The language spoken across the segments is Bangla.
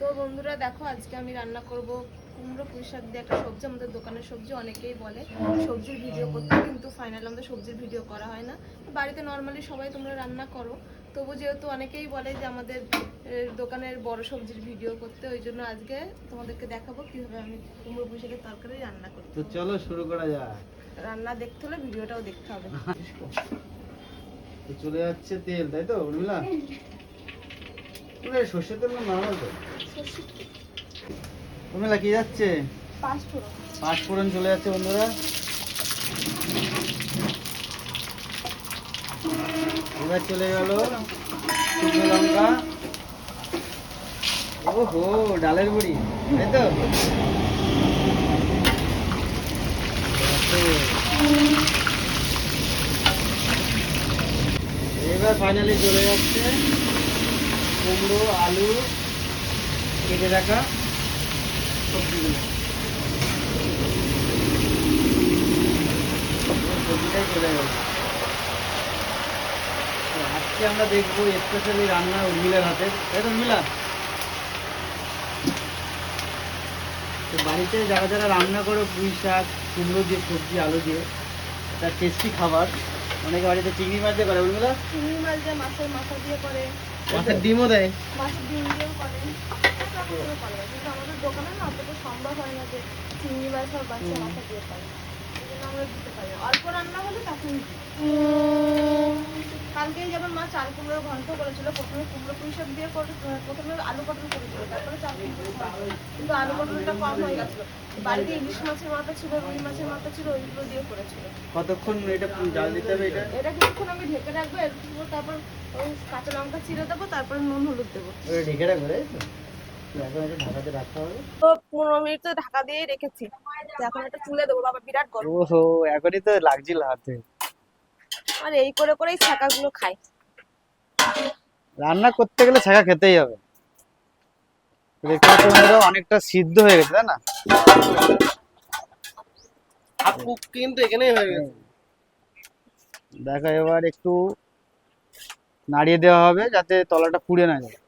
তো বন্ধুরা দেখো আজকে আমি রান্না করব কুমড়ো পুঁই শাক দিয়ে একটা সবজি। আমাদের দোকানের সবজি অনেকেই বলে সবজির ভিডিও করতে কিন্তু ফাইনাল আমাদের সবজির ভিডিও করা হয় না। বাড়িতে নর্মালি সবাই তোমরা রান্না করো। তবু যেহেতু অনেকেই বলে যে আমাদের দোকানের বড় সবজির ভিডিও করতে ওই জন্য আজকে তোমাদেরকে দেখাবো কীভাবে আমি কুমড়ো পুঁই শাকের তরকারি রান্না করি তো চলো শুরু করা যাক। রান্না দেখতে হলে ভিডিওটাও দেখতে হবে। চলে যাচ্ছে তেল তাই তো উর্মিলা? সর্ষের তেল না তো। কি যাচ্ছে? পাঁচ ফোড়ন। পাঁচ ফোড়ন চলে যাচ্ছে বন্ধুরা। এবার চলে গেল শুকনো লঙ্কা। ওহো ডালের বড়ি তাই তো? এবার ফাইনালি চলে যাচ্ছে কুমড়ো আলু। কেটে রাখা সবজিগুলো। সবজিটাই চলে গেল। তো আজকে আমরা দেখব স্পেশালি রান্না উর্মিলার হাতে। তাই তো উর্মিলা। তো বাড়িতে যারা যারা রান্না করো পুঁই শাক কুমড়ো দিয়ে সবজি আলু দিয়ে তার টেস্টি খাবার। অনেকে বাড়িতে চিংড়ি মাছ দিয়ে করে উর্মিলা। চিংড়ি মাছ দিয়ে মাছের মাথা দিয়ে করে। মাছের ডিমও দেয়। মাছের ডিম দিয়েও করে সব রকমের করে কিন্তু আমাদের দোকানে না অতটা সম্ভব হয় না যে চিংড়ি মাছ আর বাচ্চা মাথা দিয়ে পাই এই জন্য আমরা দিতে পারি অল্প রান্না হলে তখন। কালকেই যেমন মা চাল কুমড়ো ঘন্ট করেছিল প্রথমে কুমড়ো পুঁই শাক দিয়ে করে প্রথমে আলু পটল করেছিল তারপরে চাল কুমড়ো কিন্তু আলু পটলটা কম হয়ে গেছিল। বাড়িতে ইলিশ মাছের মাথা ছিল রুই মাছের মাথা ছিল ওইগুলো দিয়ে করেছিল। কতক্ষণ এটা জাল দিতে হবে এটা? এটা কিছুক্ষণ আমি ঢেকে রাখব এরপর তারপর ওই কাঁচা লঙ্কা চিড়ে দেবো তারপরে নুন হলুদ দেবো। ঢেকে রাখবে পনেরো মিনিট তো ঢাকা দিয়েই রেখেছি। তো এখন এটা তুলে দেবো বাবা বিরাট গরম। ওহো এখনই তো লাগছিল হাতে। আর এই করে করেই ছাকাগুলো খাই। রান্না করতে গেলে ছাকা খেতেই হবে। দেখতে অনেকটা সিদ্ধ হয়ে গেছে তাই না? কিন্তু এখানেই হয়ে গেছে। দেখো এবার একটু নাড়িয়ে দেওয়া হবে যাতে তলাটা পুড়ে না যায়।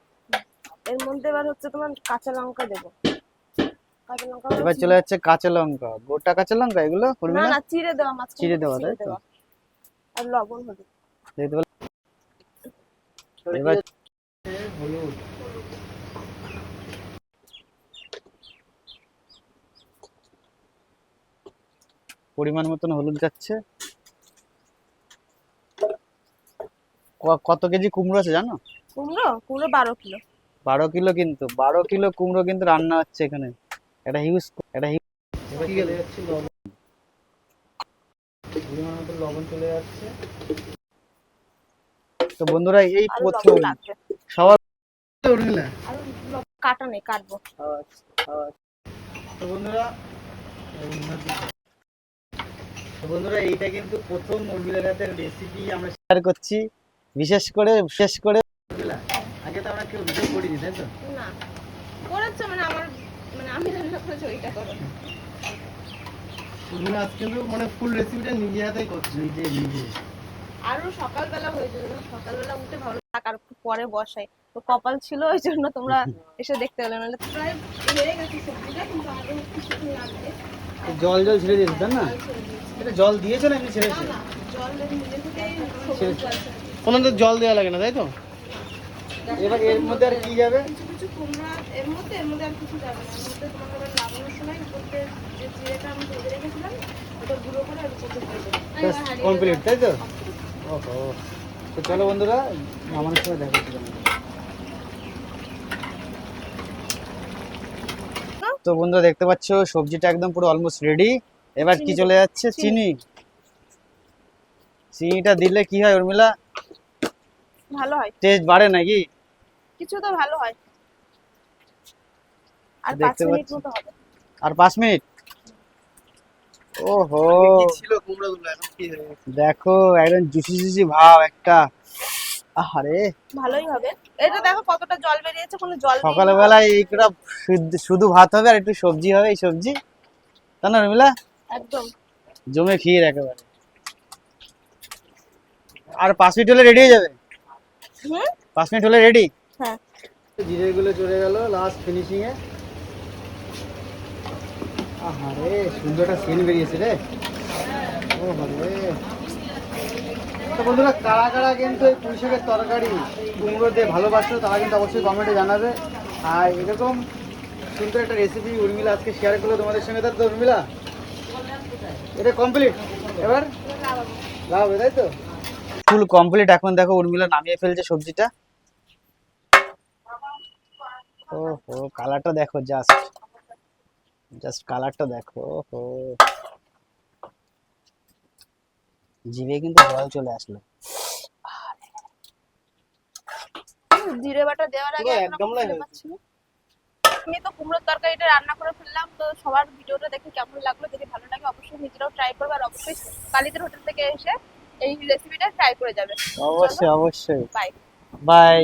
এর মধ্যে এবার হচ্ছে তোমার কাঁচা লঙ্কা দেবো। কাঁচা লঙ্কা এবার চলে যাচ্ছে কাঁচা লঙ্কা। গোটা কাঁচা লঙ্কা? এগুলো না না? না চিড়ে দেওয়া মাছ চিড়ে দেওয়া, তাই তো? আর লবণ হলুদ। দেখতে পেলে এবার হলুদ। পরিমাণ মতন হলুদ যাচ্ছে। কত কেজি কুমড়ো আছে জানো? কুমড়ো? কুমড়ো বারো কিলো। বারো কিলো কিন্তু বারো কিলো কুমড়ো কিন্তু রান্না হচ্ছে এখানে। এটা হিউজ এটা হিউজ কি গেলে যাচ্ছে? লবণ। পরিমাণ মতো লবণ চলে যাচ্ছে। তো বন্ধুরা এই প্রথম সবার উঠবে আর লব- কাটা নেই কাটবো। তো বন্ধুরা বন্ধুরা এইটা কিন্তু প্রথম হাতের রেসিপি আমরা শেয়ার করছি। বিশেষ করে বিশেষ করে আগে তো আমরা কেউ ভিডিও করিনি তাই তো না। করেছে মানে আমার মানে আমি রান্না করেছি ওইটা করো উর্মিলা আজ কিন্তু মানে ফুল রেসিপিটা নিজে হাতেই করছে। নিজে নিজে। আরও সকালবেলা সকালবেলা উঠে ভালো টাকার পরে বসাই তো কপাল ছিল ওই জন্য তোমরা এসে দেখতে পেলে। নাহলে প্রায় গেছে সবজিটা কিন্তু আগে একটু লাগবে। জল জল ছেড়ে দিয়েছে তাই না? জল ছেড়ে দিয়েছি। এটা জল দিয়েছ না এমনি ছেড়েছে? জল নিজে থেকেই। কোনো তো জল দেওয়া লাগে না তাই তো? এবার এর মধ্যে আর কি যাবে? কিছু কিছু কুমড়া এর মধ্যে এর মধ্যে আর কিছু যাবে না। এর মধ্যে লাগানোর সময় যে জিরেটা আমি ভেজে রেখেছিলাম ওটা গুঁড়ো করে আর উপরতে দিয়ে দেবো। আর এবার হাঁড়িতে কমপ্লিট তাই তো। ওহো। তো চলো বন্ধুরা সময় দেখা হচ্ছে তো বন্ধুরা দেখতে পাচ্ছ সবজিটা একদম পুরো অলমোস্ট রেডি এবার কি চলে যাচ্ছে? চিনি। চিনিটা দিলে কি হয় উর্মিলা? ভালো হয়। টেস্ট বাড়ে নাকি? কিছু তো ভালো হয়। আর পাঁচ দেখতে মিনিট মতো হবে। আর পাঁচ মিনিট? ওহো। কি ছিল কুমড়ো গুলো এখন কি হয়ে দেখো একদম জুসি জুসি ভাব একটা। আরে ভালোই হবে। এটা দেখো কতটা জল বেরিয়েছে কোনো জল নেই। সকালবেলায় এইটা শুধু- শুধু ভাত হবে আর একটু সবজি হবে এই সবজি। তা না উর্মিলা একদম। জমে খেয়ে একেবারে। আর পাঁচ মিনিট হলে রেডি হয়ে যাবে? পাঁচ মিনিট হলে রেডি হ্যাঁ। জিরেগুলো চলে গেল লাস্ট ফিনিশিং এ। আহারে সুন্দরটা সেন বেরিয়েছে রে। ও রে তো বন্ধুরা কারা কারা কিন্তু এই পুঁই শাকের তরকারি কুমড়ো দিয়ে ভালোবাসো তারা কিন্তু অবশ্যই কমেন্টে জানাবে। আর এরকম সুন্দর একটা রেসিপি উর্মিলা আজকে শেয়ার করল তোমাদের সঙ্গে তার তো উর্মিলা? এটা কমপ্লিট এবার? লাগাবে তাই তো? ফুল কমপ্লিট এখন দেখো উর্মিলা নামিয়ে ফেলছে সবজিটা। ও হো কালারটা দেখো জাস্ট জাস্ট কালারটা দেখো ও জিভে কিন্তু জল চলে আসলো। জিরে বাটা দেওয়ার আগে পুরো এখন এক আমার গামলায় খুঁজে হয়েছে। পাচ্ছি না। আমি তো কুমড়োর তরকারিটা রান্না করে ফেললাম তো সবার ভিডিওটা দেখে কেমন লাগল? যদি ভালো লাগে অবশ্যই নিজেরাও ট্রাই করবে আর অবশ্যই কালিদের হোটেল থেকে এসে এই রেসিপিটা ট্রাই করে যাবে অবশ্যই অবশ্যই। Bye bye